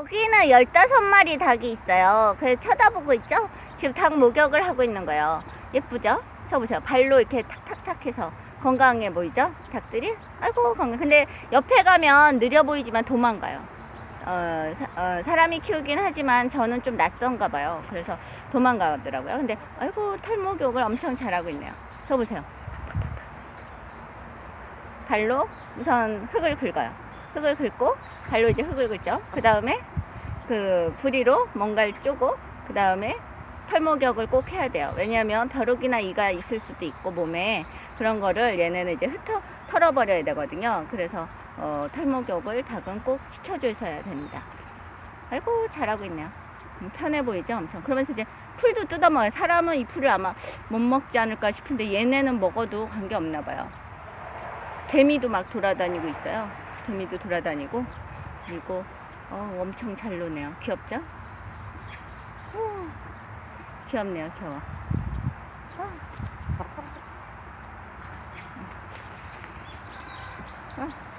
여기는 15마리 닭이 있어요. 그래서 쳐다보고 있죠? 지금 닭 목욕을 하고 있는 거예요. 예쁘죠? 저 보세요. 발로 이렇게 탁탁탁 해서 건강해 보이죠? 닭들이? 아이고, 건강. 근데 옆에 가면 느려 보이지만 도망가요. 어, 사, 어, 사람이 키우긴 하지만 저는 좀 낯선가 봐요. 그래서 도망가더라고요. 근데 아이고, 털 목욕을 엄청 잘하고 있네요. 저 보세요. 발로 우선 흙을 긁어요. 흙을 긁고 발로 이제 흙을 긁죠. 그 다음에 그 부리로 뭔가를 쪼고 그 다음에 털목욕을 꼭 해야 돼요. 왜냐하면 벼룩이나 이가 있을 수도 있고 몸에 그런 거를 얘네는 이제 흩어 털어버려야 되거든요. 그래서 어, 털목욕을 닭은 꼭 시켜주셔야 됩니다. 아이고 잘하고 있네요. 음, 편해 보이죠, 엄청. 그러면서 이제 풀도 뜯어먹어요. 사람은 이 풀을 아마 못 먹지 않을까 싶은데 얘네는 먹어도 관계 없나 봐요. 개미도 막 돌아다니고 있어요. 개미도 돌아다니고 그리고 어, 엄청 잘 노네요. 귀엽죠? 오, 귀엽네요, 귀여워. 어. 어.